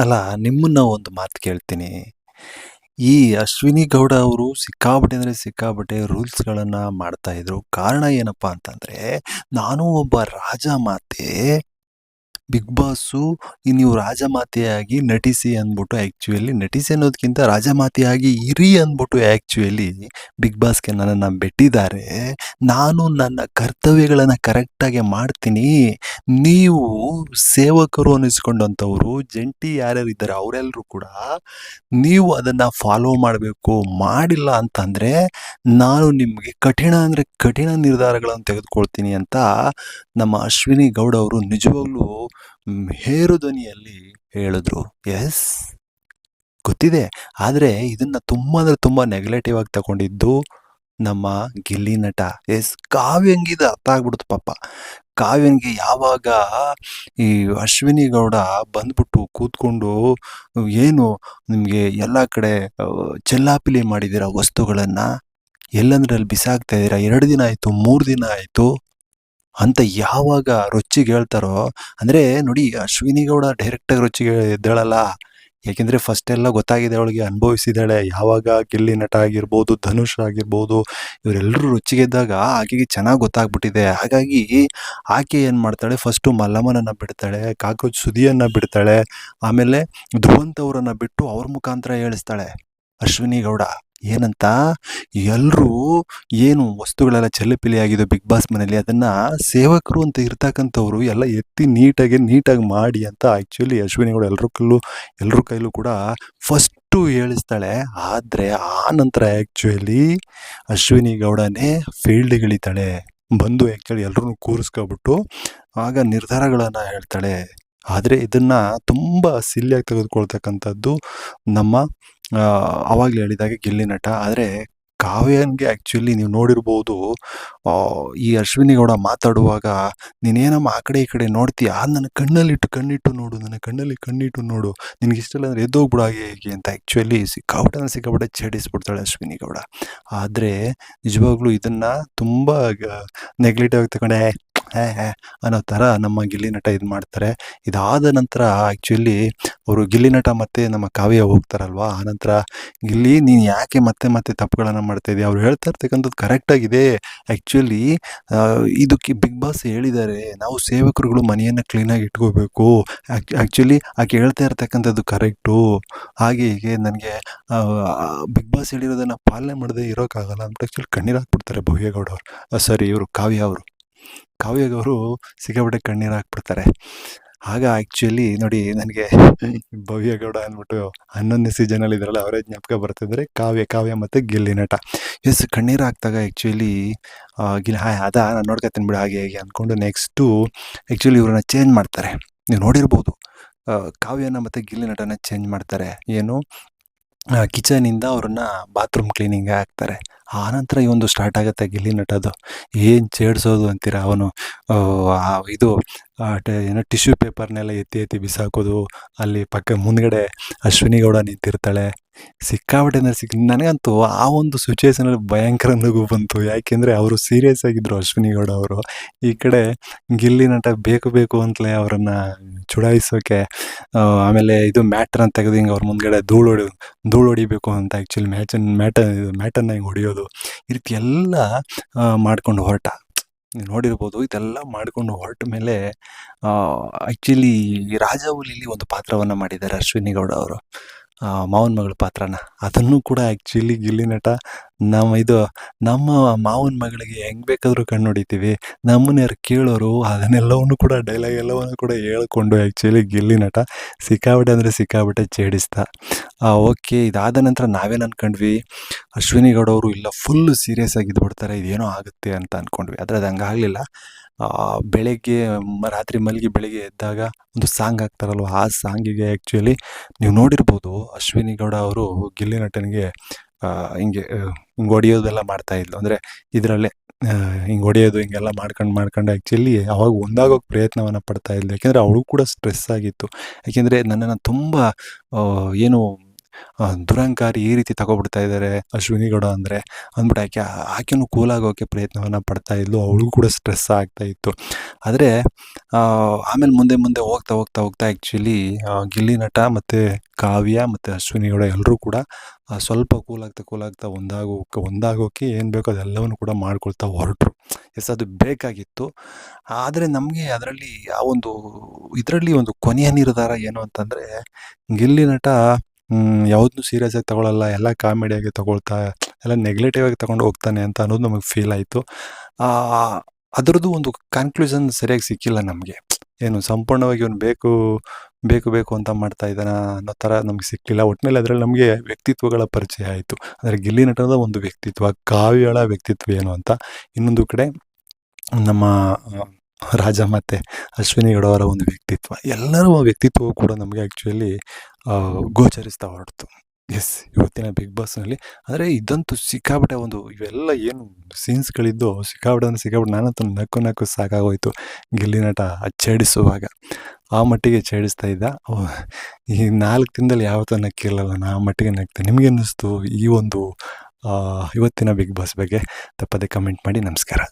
ಅಲ್ಲ, ನಿಮ್ಮನ್ನ ಒಂದು ಮಾತು ಕೇಳ್ತೀನಿ. ಈ ಅಶ್ವಿನಿ ಗೌಡ ಅವರು ಸಿಕ್ಕಾಬಟ್ಟೆ ಅಂದರೆ ಸಿಕ್ಕಾಬಟ್ಟೆ ರೂಲ್ಸ್ಗಳನ್ನು ಮಾಡ್ತಾಯಿದ್ರು ಕಾರಣ ಏನಪ್ಪ ಅಂತಂದರೆ, ನಾನು ಒಬ್ಬ ರಾಜಮಾತೆ. ಬಿಗ್ ಬಾಸು ನೀವು ರಾಜಮಾತೆಯಾಗಿ ನಟಿಸಿ ಅಂದ್ಬಿಟ್ಟು ಆ್ಯಕ್ಚುಯಲಿ ನಟಿಸಿ ಅನ್ನೋದಕ್ಕಿಂತ ರಾಜಮಾತೆಯಾಗಿ ಇರಿ ಅಂದ್ಬಿಟ್ಟು ಆ್ಯಕ್ಚುಯಲಿ ಬಿಗ್ ಬಾಸ್‌ಗೆ ನನ್ನನ್ನು ಬಿಟ್ಟಿದ್ದಾರೆ. ನಾನು ನನ್ನ ಕರ್ತವ್ಯಗಳನ್ನು ಕರೆಕ್ಟಾಗಿ ಮಾಡ್ತೀನಿ. ನೀವು ಸೇವಕರು ಅನ್ನಿಸ್ಕೊಂಡಂಥವ್ರು, ಜಂಟಿ ಯಾರ್ಯಾರು ಇದ್ದಾರೆ ಅವರೆಲ್ಲರೂ ಕೂಡ ನೀವು ಅದನ್ನು ಫಾಲೋ ಮಾಡಬೇಕು. ಮಾಡಿಲ್ಲ ಅಂತಂದರೆ ನಾನು ನಿಮಗೆ ಕಠಿಣ ಅಂದರೆ ಕಠಿಣ ನಿರ್ಧಾರಗಳನ್ನು ತೆಗೆದುಕೊಳ್ತೀನಿ ಅಂತ ನಮ್ಮ ಅಶ್ವಿನಿ ಗೌಡ ಅವರು ನಿಜವಾಗ್ಲೂ ಹೇರು ಧ್ವನಿಯಲ್ಲಿ ಹೇಳಿದ್ರು. ಎಸ್ ಗೊತ್ತಿದೆ. ಆದರೆ ಇದನ್ನ ತುಂಬ ಅಂದರೆ ತುಂಬ ನೆಗೆಟಿವ್ ಆಗಿ ತಗೊಂಡಿದ್ದು ನಮ್ಮ ಗಿಲ್ಲಿ ನಟ. ಎಸ್ ಕಾವ್ಯಂಗಿದ ಅರ್ಥ ಆಗ್ಬಿಡ್ತು ಪಾಪ. ಕಾವ್ಯಂಗಿ ಯಾವಾಗ ಈ ಅಶ್ವಿನಿ ಗೌಡ ಬಂದ್ಬಿಟ್ಟು ಕೂತ್ಕೊಂಡು, ಏನು ನಿಮಗೆ ಎಲ್ಲ ಕಡೆ ಚೆಲ್ಲಾಪಿಲಿ ಮಾಡಿದ್ದೀರಾ ವಸ್ತುಗಳನ್ನು ಎಲ್ಲಂದ್ರಲ್ಲಿ ಬಿಸಾಕ್ತಾ ಇದ್ದೀರಾ ಎರಡು ದಿನ ಆಯಿತು, ಮೂರು ದಿನ ಆಯ್ತು. ಅಂತ ಯಾವಾಗ ರೊಚ್ಚಿಗೆ ಹೇಳ್ತಾರೋ ಅಂದ್ರೆ ನೋಡಿ ಅಶ್ವಿನಿ ಗೌಡ ಡೈರೆಕ್ಟಾಗಿ ರೊಚ್ಚಿಗೆ ಎದ್ದೇಳಲ್ಲ. ಯಾಕೆಂದ್ರೆ ಫಸ್ಟ್ ಎಲ್ಲ ಗೊತ್ತಾಗಿದೆ ಅವಳಿಗೆ ಅನುಭವಿಸಿದ್ದಾಳೆ. ಯಾವಾಗ ಗಿಲ್ಲಿ ನಟ ಆಗಿರ್ಬೋದು, ಧನುಷ್ ಆಗಿರ್ಬೋದು ಇವರೆಲ್ಲರೂ ರೊಚ್ಚಿಗೆದ್ದಾಗ ಆಕೆಗೆ ಚೆನ್ನಾಗಿ ಗೊತ್ತಾಗ್ಬಿಟ್ಟಿದೆ. ಹಾಗಾಗಿ ಆಕೆ ಏನು ಮಾಡ್ತಾಳೆ ಫಸ್ಟು ಮಲ್ಲಮ್ಮನನ್ನ ಬಿಡ್ತಾಳೆ, ಕಾಕ್ರೋಚ್ ಸುದಿಯನ್ನ ಬಿಡ್ತಾಳೆ. ಆಮೇಲೆ ಧ್ರುವಂತ್ ಅವರನ್ನ ಬಿಟ್ಟು ಅವ್ರ ಮುಖಾಂತರ ಹೇಳಿಸ್ತಾಳೆ ಅಶ್ವಿನಿ ಗೌಡ. ಏನಂತ ಎಲ್ಲರೂ ಏನು ವಸ್ತುಗಳೆಲ್ಲ ಚೆಲ್ಲಾಪಿಲಿ ಆಗಿದೆ ಬಿಗ್ ಬಾಸ್ ಮನೇಲಿ ಅದನ್ನ ಸೇವಕರು ಅಂತ ಇರ್ತಕ್ಕಂಥವ್ರು ಎಲ್ಲ ಎತ್ತಿ ನೀಟಾಗಿ ನೀಟಾಗಿ ಮಾಡಿ ಅಂತ ಆ್ಯಕ್ಚುಲಿ ಅಶ್ವಿನಿ ಗೌಡ ಎಲ್ರ ಕೈಲೂ ಎಲ್ರ ಕೈಲೂ ಕೂಡ ಫಸ್ಟು ಹೇಳಿಸ್ತಾಳೆ. ಆದ್ರೆ ಆ ನಂತರ ಆ್ಯಕ್ಚುಲಿ ಅಶ್ವಿನಿ ಗೌಡನೇ ಫೀಲ್ಡ್‌ಗಿಳಿತಾಳೆ. ಬಂದು ಆ್ಯಕ್ಚುಲಿ ಎಲ್ಲರೂ ಕೂರಿಸ್ಕೊಬಿಟ್ಟು ಆಗ ನಿರ್ಧಾರಗಳನ್ನ ಹೇಳ್ತಾಳೆ. ಆದ್ರೆ ಇದನ್ನ ತುಂಬಾ ಸಿಲ್ಲಿಯಾಗಿ ತೆಗೆದುಕೊಳ್ತಕ್ಕಂಥದ್ದು ನಮ್ಮ ಆವಾಗ್ಲೇ ಹೇಳಿದಾಗೆ ಗಿಲ್ಲಿ ನಟ. ಆದರೆ ಕಾವ್ಯನ್ಗೆ ಆ್ಯಕ್ಚುಲಿ ನೀವು ನೋಡಿರ್ಬೋದು ಈ ಅಶ್ವಿನಿ ಗೌಡ ಮಾತಾಡುವಾಗ ನೀನೇನಮ್ಮ ಆ ಕಡೆ ಈ ಕಡೆ ನೋಡ್ತೀಯ ನನ್ನ ಕಣ್ಣಲ್ಲಿಟ್ಟು ಕಣ್ಣಿಟ್ಟು ನೋಡು, ನನ್ನ ಕಣ್ಣಲ್ಲಿ ಕಣ್ಣಿಟ್ಟು ನೋಡು. ನಿನಗೆ ಇಷ್ಟ ಇಲ್ಲ ಅಂದ್ರೆ ಎದ್ದೋಗ್ಬಿಡು ಹಾಗೆ ಹೇಗೆ ಅಂತ ಆ್ಯಕ್ಚುಲಿ ಸಿಕ್ಕಾಪಟ್ಟೆ ಸಿಕ್ಕಾಪಟ್ಟೆ ಛೇಡಿಸ್ಬಿಡ್ತಾಳೆ ಅಶ್ವಿನಿ ಗೌಡ. ಆದರೆ ನಿಜವಾಗ್ಲೂ ಇದನ್ನು ತುಂಬ ಆಗಿ ತಗೊಂಡು ಹೇ ಹೇ ಅನ್ನೋ ಥರ ನಮ್ಮ ಗಿಲ್ಲಿ ನಟ ಇದು ಮಾಡ್ತಾರೆ. ಇದಾದ ನಂತರ ಆ್ಯಕ್ಚುಲಿ ಅವರು ಗಿಲ್ಲಿ ನಟ ಮತ್ತೆ ನಮ್ಮ ಕಾವ್ಯ ಹೋಗ್ತಾರಲ್ವಾ, ಆನಂತರ ಗಿಲ್ಲಿ ನೀನು ಯಾಕೆ ಮತ್ತೆ ಮತ್ತೆ ತಪ್ಪುಗಳನ್ನು ಮಾಡ್ತಾ ಇದೀಯ? ಅವ್ರು ಹೇಳ್ತಾ ಇರ್ತಕ್ಕಂಥದ್ದು ಕರೆಕ್ಟಾಗಿದೆ ಆ್ಯಕ್ಚುಲಿ ಇದಕ್ಕೆ ಬಿಗ್ ಬಾಸ್ ಹೇಳಿದ್ದಾರೆ. ನಾವು ಸೇವಕರುಗಳು ಮನೆಯನ್ನು ಕ್ಲೀನಾಗಿ ಇಟ್ಕೋಬೇಕು. ಆ್ಯಕ್ಚ್ ಆ್ಯಕ್ಚುಲಿ ಆಕೆ ಹೇಳ್ತಾ ಇರ್ತಕ್ಕಂಥದ್ದು ಕರೆಕ್ಟು. ಹಾಗೆ ಹೀಗೆ ನನಗೆ ಬಿಗ್ ಬಾಸ್ ಹೇಳಿರೋದನ್ನು ಪಾಲನೆ ಮಾಡದೆ ಇರೋಕ್ಕಾಗಲ್ಲ ಅಂತ ಆ್ಯಕ್ಚುಲಿ ಕಣ್ಣೀರು ಹಾಕ್ಬಿಡ್ತಾರೆ ಭವ್ಯೇಗೌಡ ಅವರು ಸರಿ ಇವರು ಕಾವ್ಯ ಅವರು. ಕಾವ್ಯ ಅವರು ಸಿಕ್ಕಾಪಟ್ಟೆ ಕಣ್ಣೀರು ಹಾಕ್ಬಿಡ್ತಾರೆ. ಆಗ ಆ್ಯಕ್ಚುಲಿ ನೋಡಿ ನನಗೆ ಭವ್ಯ ಗೌಡ ಅಂದ್ಬಿಟ್ಟು 11ನೇ ಸೀಸನಲ್ಲಿ ಇದ್ರಲ್ಲ ಅವರೇ ಜ್ಞಾಪಕ ಬರ್ತಿದ್ರೆ ಕಾವ್ಯ ಕಾವ್ಯ ಮತ್ತು ಗಿಲ್ಲಿ ನಟ. ಎಸ್ ಕಣ್ಣೀರು ಹಾಕ್ದಾಗ ಆ್ಯಕ್ಚುಲಿ ಗಿಲ್, ಹಾಯ್, ಅದ, ನಾನು ನೋಡ್ಕೊತೀನಿ ಬಿಡು, ಹಾಗೆ, ಹೇಗೆ ಅಂದ್ಕೊಂಡು ನೆಕ್ಸ್ಟು ಆ್ಯಕ್ಚುಲಿ ಇವ್ರನ್ನ ಚೇಂಜ್ ಮಾಡ್ತಾರೆ. ನೀವು ನೋಡಿರ್ಬೋದು. ಕಾವ್ಯನ ಮತ್ತು ಗಿಲ್ಲಿ ನಟನ ಚೇಂಜ್ ಮಾಡ್ತಾರೆ. ಏನು ಕಿಚನಿಂದ ಅವ್ರನ್ನ ಬಾತ್ರೂಮ್ ಕ್ಲೀನಿಂಗ್ ಹಾಕ್ತಾರೆ. ಆನಂತರ ಈ ಒಂದು ಸ್ಟಾರ್ಟ್ ಆಗುತ್ತೆ ಗಿಲ್ಲಿ ನಟದು. ಏನು ಚೇಡ್ಸೋದು ಅಂತೀರ ಅವನು ಇದು ಏನೋ ಟಿಶ್ಯೂ ಪೇಪರ್‌ನೆಲ್ಲ ಎತ್ತಿ ಎತ್ತಿ ಬಿಸಾಕೋದು. ಅಲ್ಲಿ ಪಕ್ಕ ಮುಂದ್ಗಡೆ ಅಶ್ವಿನಿ ಗೌಡ ನಿಂತಿರ್ತಾಳೆ. ಸಿಕ್ಕಾಪಟ್ಟೆ ಅಂದರೆ ಸಿಕ್ಕಿ ನನಗಂತೂ ಆ ಒಂದು ಸಿಚುವೇಶನಲ್ಲಿ ಭಯಂಕರ ನಗು ಬಂತು. ಯಾಕೆಂದರೆ ಅವರು ಸೀರಿಯಸ್ ಆಗಿದ್ದರು ಅಶ್ವಿನಿ ಗೌಡ ಅವರು. ಈ ಕಡೆ ಗಿಲ್ಲಿ ನಟ ಬೇಕು ಬೇಕು ಅಂತಲೇ ಅವರನ್ನು ಚುಡಾಯಿಸೋಕೆ ಆಮೇಲೆ ಇದು ಮ್ಯಾಟನ್ನ ತೆಗೆದು ಹಿಂಗೆ ಅವ್ರ ಮುಂದ್ಗಡೆ ಧೂಳು ಹೊಡಿ ಧೂಳು ಹೊಡಿಬೇಕು ಅಂತ ಆ್ಯಕ್ಚುಲಿ ಮ್ಯಾಚನ್, ಮ್ಯಾಟ, ಮ್ಯಾಟನ್ನು ಹಿಂಗೆ ಹೊಡೆಯೋದು. ಈ ರೀತಿ ಎಲ್ಲ ಮಾಡ್ಕೊಂಡು ಹೊರಟ. ನೋಡಿರ್ಬೋದು ಇದೆಲ್ಲ ಮಾಡ್ಕೊಂಡು ಹೊರಟ ಮೇಲೆ ಆ್ಯಕ್ಚುಲಿ ಆ್ಯಕ್ಚುಲಿ ರಾಜಾಹುಲಿಲಿ ಒಂದು ಪಾತ್ರವನ್ನು ಮಾಡಿದ್ದಾರೆ ಅಶ್ವಿನಿ ಗೌಡ ಅವರು. ಮಾವನ ಮಗಳ ಪಾತ್ರನ. ಅದನ್ನು ಕೂಡ ಆ್ಯಕ್ಚುಲಿ ಗಿಲ್ಲಿ ನಟ, ನಮ್ಮ ಇದು, ನಮ್ಮ ಮಾವನ ಮಗಳಿಗೆ ಹೆಂಗೆ ಬೇಕಾದರೂ ಕಣ್ಣು ಹೊಡಿತೀವಿ. ನಮ್ಮನ್ಯಾರು ಕೇಳೋರು, ಅದನ್ನೆಲ್ಲವನ್ನು ಕೂಡ ಡೈಲಾಗ್ ಎಲ್ಲವನ್ನು ಕೂಡ ಹೇಳ್ಕೊಂಡು ಆ್ಯಕ್ಚುಲಿ ಗಿಲ್ಲಿ ನಟ ಸಿಕ್ಕಾಬಿಟ್ಟೆ ಅಂದರೆ ಸಿಕ್ಕಾಬಿಟ್ಟೆ ಛೇಡಿಸ್ದ. ಓಕೆ ಇದಾದ ನಂತರ ನಾವೇನು ಅಂದ್ಕೊಂಡ್ವಿ ಅಶ್ವಿನಿ ಗೌಡ ಇಲ್ಲ ಫುಲ್ ಸೀರಿಯಸ್ ಆಗಿದ್ದು ಬಿಡ್ತಾರೆ ಇದೇನೋ ಆಗುತ್ತೆ ಅಂತ ಅಂದ್ಕೊಂಡ್ವಿ ಆದರೆ ಅದು ಹಂಗಾಗ್ಲಿಲ್ಲ. ಬೆಳಗ್ಗೆ ರಾತ್ರಿ ಮಲಗಿ ಬೆಳಗ್ಗೆ ಎದ್ದಾಗ ಒಂದು ಸಾಂಗ್ ಹಾಕ್ತಾರಲ್ವ ಆ ಸಾಂಗಿಗೆ ಆ್ಯಕ್ಚುಲಿ ನೀವು ನೋಡಿರ್ಬೋದು, ಅಶ್ವಿನಿ ಗೌಡ ಅವರು ಗಿಲ್ಲಿ ನಟನಿಗೆ ಹಿಂಗೆ ಹಿಂಗೆ ಮಾಡ್ತಾಯಿದ್ಲು ಹೊಡೆಯೋದೆಲ್ಲ ಮಾಡ್ತಾ ಇದ್ಲು. ಅಂದ್ರೆ ಇದ್ರಲ್ಲೇ ಹಿಂಗ್ ಹೊಡೆಯೋದು ಹಿಂಗೆಲ್ಲ ಮಾಡ್ಕೊಂಡು ಮಾಡ್ಕೊಂಡು ಆ್ಯಕ್ಚುಲಿ ಅವಾಗ ಒಂದಾಗೋಕೆ ಪ್ರಯತ್ನವನ್ನು ಪಡ್ತಾ ಇದ್ಲು. ಯಾಕೆಂದ್ರೆ ಅವಳು ಕೂಡ ಸ್ಟ್ರೆಸ್ ಆಗಿತ್ತು. ಯಾಕೆಂದರೆ ನನ್ನನ್ನು ತುಂಬ ಏನು ದುರಂಕಾರಿ ಈ ರೀತಿ ತಗೊಬಿಡ್ತಾ ಇದ್ದಾರೆ ಅಶ್ವಿನಿ ಗೌಡ ಅಂದರೆ ಅಂದ್ಬಿಟ್ಟು ಆಕೆ ಆಕೆನೂ ಕೂಲ್ ಆಗೋಕ್ಕೆ ಪ್ರಯತ್ನವನ್ನು ಪಡ್ತಾ ಇದ್ಲು ಅವಳಿಗೂ ಕೂಡ ಸ್ಟ್ರೆಸ್ ಆಗ್ತಾ ಇತ್ತು. ಆದರೆ ಆಮೇಲೆ ಮುಂದೆ ಮುಂದೆ ಹೋಗ್ತಾ ಹೋಗ್ತಾ ಹೋಗ್ತಾ ಆ್ಯಕ್ಚುಲಿ ಗಿಲ್ಲಿ ನಟ ಮತ್ತು ಕಾವ್ಯ ಮತ್ತು ಅಶ್ವಿನಿ ಗೌಡ ಎಲ್ಲರೂ ಕೂಡ ಸ್ವಲ್ಪ ಕೂಲ್ ಕೂಲಾಗ್ತಾ ಕೂಲ್ ಆಗ್ತಾ ಒಂದಾಗೋಕೆ ಒಂದಾಗೋಕೆ ಏನು ಬೇಕೋ ಅದೆಲ್ಲವನ್ನು ಕೂಡ ಮಾಡ್ಕೊಳ್ತಾ ಹೊರಟರು. ಎಸ್ ಅದು ಬೇಕಾಗಿತ್ತು. ಆದರೆ ನಮಗೆ ಅದರಲ್ಲಿ ಆ ಒಂದು, ಇದರಲ್ಲಿ ಒಂದು ಕೊನೆಯ ನಿರ್ಧಾರ ಏನು ಅಂತಂದರೆ, ಗಿಲ್ಲಿ ನಟ ಯಾವುದನ್ನೂ ಸೀರಿಯಸ್ ಆಗಿ ತಗೊಳ್ಳಲ್ಲ ಎಲ್ಲ ಕಾಮಿಡಿಯಾಗಿ ತಗೊಳ್ತಾ, ಎಲ್ಲ ನೆಗ್ಲೆಟಿವ್ ಆಗಿ ತಗೊಂಡು ಹೋಗ್ತಾನೆ ಅಂತ ಅನ್ನೋದು ನಮಗೆ ಫೀಲ್ ಆಯಿತು. ಅದರದ್ದು ಒಂದು ಕನ್ಕ್ಲೂಷನ್ ಸರಿಯಾಗಿ ಸಿಕ್ಕಿಲ್ಲ ನಮಗೆ. ಏನು ಸಂಪೂರ್ಣವಾಗಿ ಇವನು ಬೇಕು ಬೇಕು ಬೇಕು ಅಂತ ಮಾಡ್ತಾ ಇದ್ದಾನ ಅನ್ನೋ ಥರ ನಮಗೆ ಸಿಕ್ಕಿಲ್ಲ ಒಟ್ಟಿನಲ್ಲಿ ಅದರಲ್ಲಿ ನಮಗೆ ವ್ಯಕ್ತಿತ್ವಗಳ ಪರಿಚಯ ಆಯಿತು. ಅಂದರೆ ಗಿಲ್ಲಿ ನಟನದ ಒಂದು ವ್ಯಕ್ತಿತ್ವ, ಕಾವ್ಯಗಳ ವ್ಯಕ್ತಿತ್ವ ಏನು ಅಂತ ಇನ್ನೊಂದು ಕಡೆ ನಮ್ಮ ರಾಜ ಮತ್ತು ಅಶ್ವಿನಿ ಗೌಡ ಅವರ ಒಂದು ವ್ಯಕ್ತಿತ್ವ. ಎಲ್ಲರ ವ್ಯಕ್ತಿತ್ವವು ಕೂಡ ನಮಗೆ ಆ್ಯಕ್ಚುಲಿ ಗೋಚರಿಸ್ತಾ ಹೊರಡ್ತು ಎಸ್ ಇವತ್ತಿನ ಬಿಗ್ ಬಾಸ್ನಲ್ಲಿ ಆದರೆ ಇದಂತೂ ಸಿಕ್ಕಾಪಟ್ಟೆ ಒಂದು ಇವೆಲ್ಲ ಏನು ಸೀನ್ಸ್ಗಳಿದ್ದು ಸಿಕ್ಕಾಬಿಟ್ಟೆ ಅಂದರೆ ಸಿಕ್ಕಾಬಿಟ್ಟು ನಾನಂತೂ ನಕ್ಕು ನಕ್ಕು ಸಾಕಾಗೋಯ್ತು ಗಿಲ್ಲಿ ನಟ ಛೇಡಿಸುವಾಗ ಆ ಮಟ್ಟಿಗೆ ಛೇಡಿಸ್ತಾ ಇದ್ದ. ಈ ನಾಲ್ಕು ದಿನದಲ್ಲಿ ಯಾವತ್ತೂ ನಕ್ಕಿಲ್ಲಲ್ಲ ನಾ ಆ ಮಟ್ಟಿಗೆ ನಗ್ತೆ. ನಿಮಗೆ ಅನ್ನಿಸ್ತು ಈ ಒಂದು ಆ, ಇವತ್ತಿನ ಬಿಗ್ ಬಾಸ್ ಬಗ್ಗೆ? ತಪ್ಪದೆ ಕಮೆಂಟ್ ಮಾಡಿ. ನಮಸ್ಕಾರ.